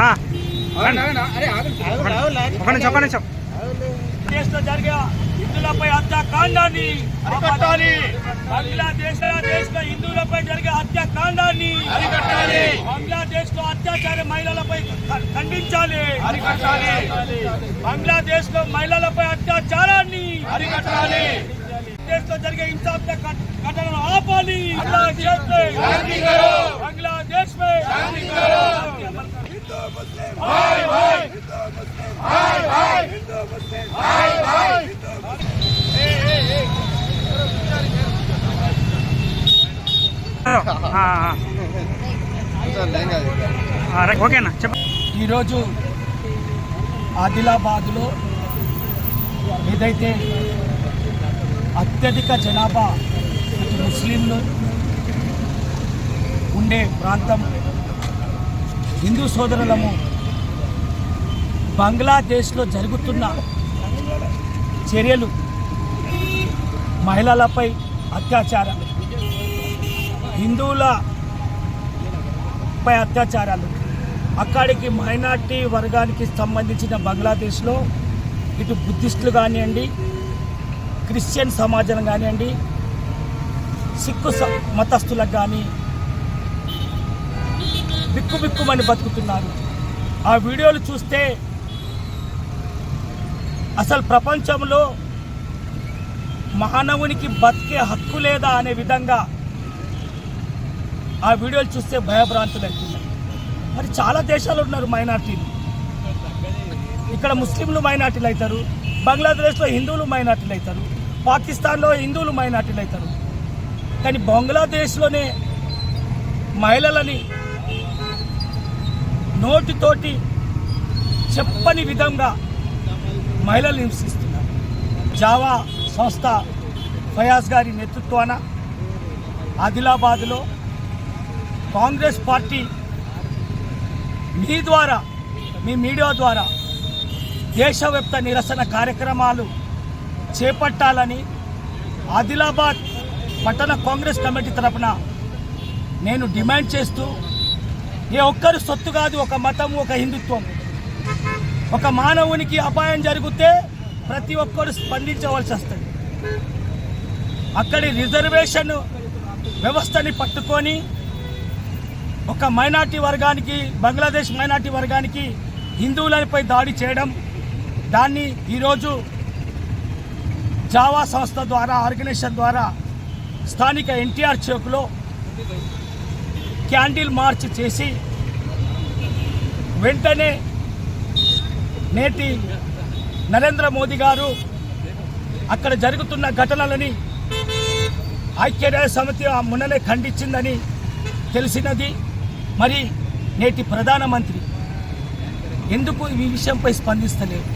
ఒక నిమిషం ఒక నిమిషం దేశంలో జరిగే హిందువులపై హత్యాకాండాన్ని అరికట్టాలి. బంగ్లాదేశ్ దేశంలో హిందువులపై జరిగే హత్యాకాండాన్ని అరికట్టాలి. బంగ్లాదేశ్లో అత్యాచార మహిళలపై ఖండించాలి అరికట్టాలి. బంగ్లాదేశ్లో మహిళలపై అత్యాచారాన్ని అరికట్టాలి. దేశంలో జరిగే హింసాత్మక ఘట- ఘటనలు ఆపాలి బంగ్లాదేశ్ పై హాయ్ హాయ్. Hi hi. ఓకేనా చెప్ప ఈరోజు ఆదిలాబాద్లో ఏదైతే అత్యధిక జనాభా ముస్లింలు ఉండే ప్రాంతం హిందూ సోదరులము బంగ్లాదేశ్లో జరుగుతున్న చర్యలు మహిళలపై అత్యాచారాలు హిందువులపై అత్యాచారాలు. అక్కడికి మైనార్టీ వర్గానికి సంబంధించిన బంగ్లాదేశ్లో ఇటు బుద్ధిస్టులు కానివ్వండి క్రిస్టియన్ సమాజం కానివ్వండి సిక్కు స- మతస్థులకు కానీ బిక్కుబిక్కుమని బతుకుతున్నారు. ఆ వీడియోలు చూస్తే అసలు ప్రపంచంలో మానవునికి బతికే హక్కు లేదా అనే విధంగా ఆ వీడియోలు చూస్తే భయభ్రాంతులు అవుతున్నాయి మరి చాలా దేశాలు ఉన్నారు మైనార్టీలు. ఇక్కడ ముస్లింలు మైనార్టీలు అవుతారు బంగ్లాదేశ్లో హిందువులు మైనార్టీలు అవుతారు పాకిస్తాన్లో హిందువులు మైనార్టీలు అవుతారు కానీ బంగ్లాదేశ్లోనే మహిళలని నోటితోటి చెప్పని విధంగా మహిళలు హింసిస్తున్నారు. జావా సంస్థ ఫయాజ్ గారి నేతృత్వాన ఆదిలాబాద్లో కాంగ్రెస్ పార్టీ మీ ద్వారా మీ మీడియా ద్వారా దేశవ్యాప్త నిరసన కార్యక్రమాలు చేపట్టాలని ఆదిలాబాద్ పట్టణ కాంగ్రెస్ కమిటీ తరపున నేను డిమాండ్ చేస్తూ ఏ ఒక్కరు సొత్తు కాదు ఒక మతం ఒక హిందుత్వం. ఒక మానవునికి అపాయం జరిగితే ప్రతి ఒక్కరు స్పందించవలసి వస్తుంది. అక్కడి రిజర్వేషన్ వ్యవస్థని పట్టుకొని ఒక మైనార్టీ వర్గానికి బంగ్లాదేశ్ మైనార్టీ వర్గానికి హిందువులపై దాడి చేయడం దాన్ని ఈరోజు జావా సంస్థ ద్వారా ఆర్గనైజేషన్ ద్వారా స్థానిక ఎన్టీఆర్ చౌక్లో క్యాండిల్ మార్చ్ చేసి వెంటనే నేటి నరేంద్ర మోదీ గారు అక్కడ జరుగుతున్న ఘటనలని ఐక్యరాజ్య సమితి ఆ మొన్ననే ఖండించిందని తెలిసినది. మరి నేటి ప్రధానమంత్రి ఎందుకు ఈ విషయంపై స్పందిస్తలేదు?